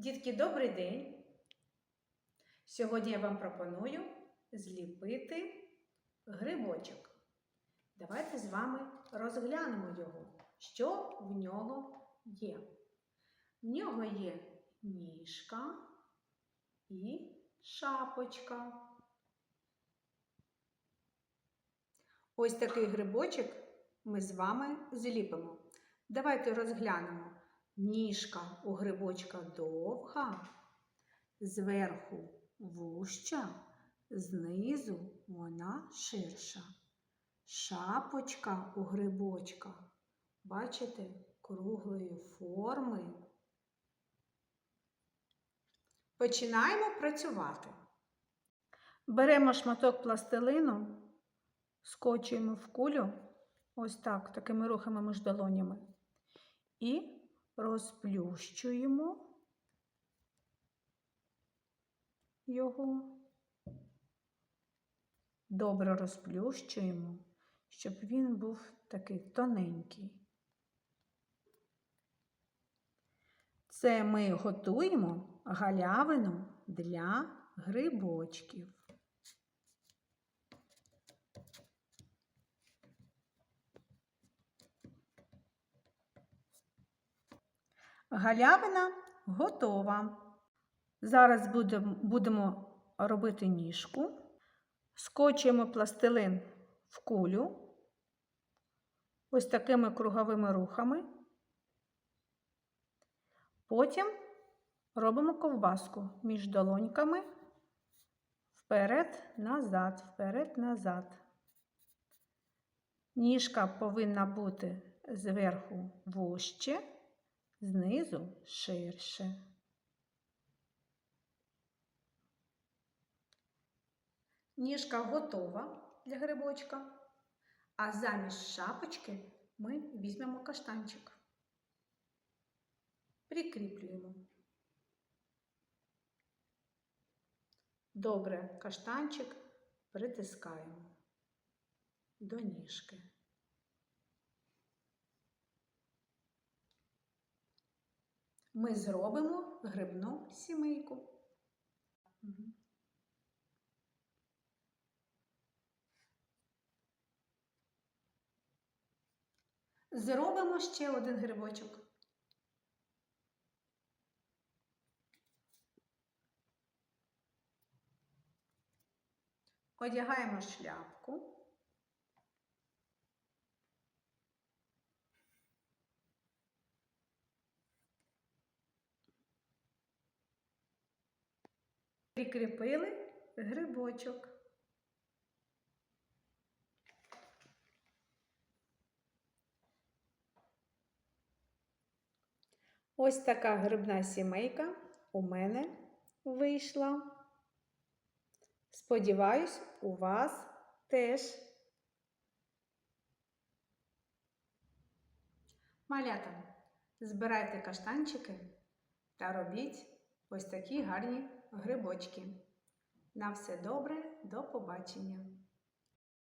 Дітки, добрий день! Сьогодні я вам пропоную зліпити грибочок. Давайте з вами розглянемо його, що в нього є. В нього є ніжка і шапочка. Ось такий грибочок ми з вами зліпимо. Давайте розглянемо. Ніжка у грибочка довга, зверху вуща, знизу вона ширша. Шапочка у грибочка, бачите, круглої форми. Починаємо працювати. Беремо шматок пластилину, скочуємо в кулю, ось так, такими рухами між долонями. І розплющуємо його. Добре розплющуємо, щоб він був такий тоненький. Це ми готуємо галявину для грибочків. Галявина готова. Зараз будемо, робити ніжку. Скочуємо пластилин в кулю ось такими круговими рухами. Потім робимо ковбаску між долоньками вперед, назад, вперед, назад. Ніжка повинна бути зверху вужче знизу ширше. Ніжка готова для грибочка, а замість шапочки ми візьмемо каштанчик. Прикріплюємо. Добре каштанчик притискаємо до ніжки. Ми зробимо грибну сімейку. Зробимо ще один грибочок. Одягаємо шляпку. Прикріпили грибочок. Ось така грибна сімейка у мене вийшла. Сподіваюсь, у вас теж. Малята, збирайте каштанчики та робіть ось такі гарні грибочки. На все добре, до побачення!